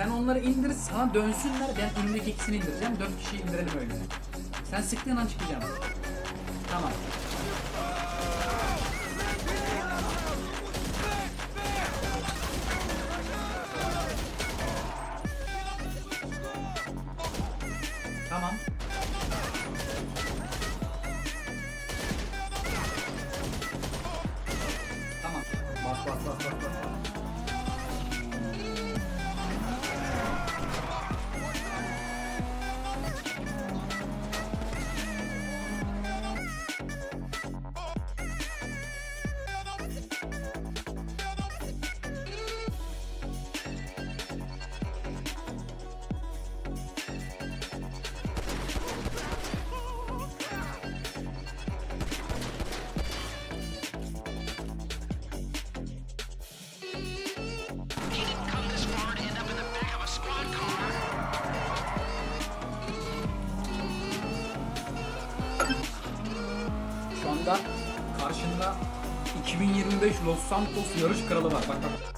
Sen onları indir sana dönsünler ben önündeki ikisini indireceğim. Dört kişiyi indirelim öyle. Sen sıktığın an çıkacağım. Tamam. Tamam. Tamam. Bas bas bas bas bas. Karşında 2025 Los Santos yarış kralı var. Bak bak.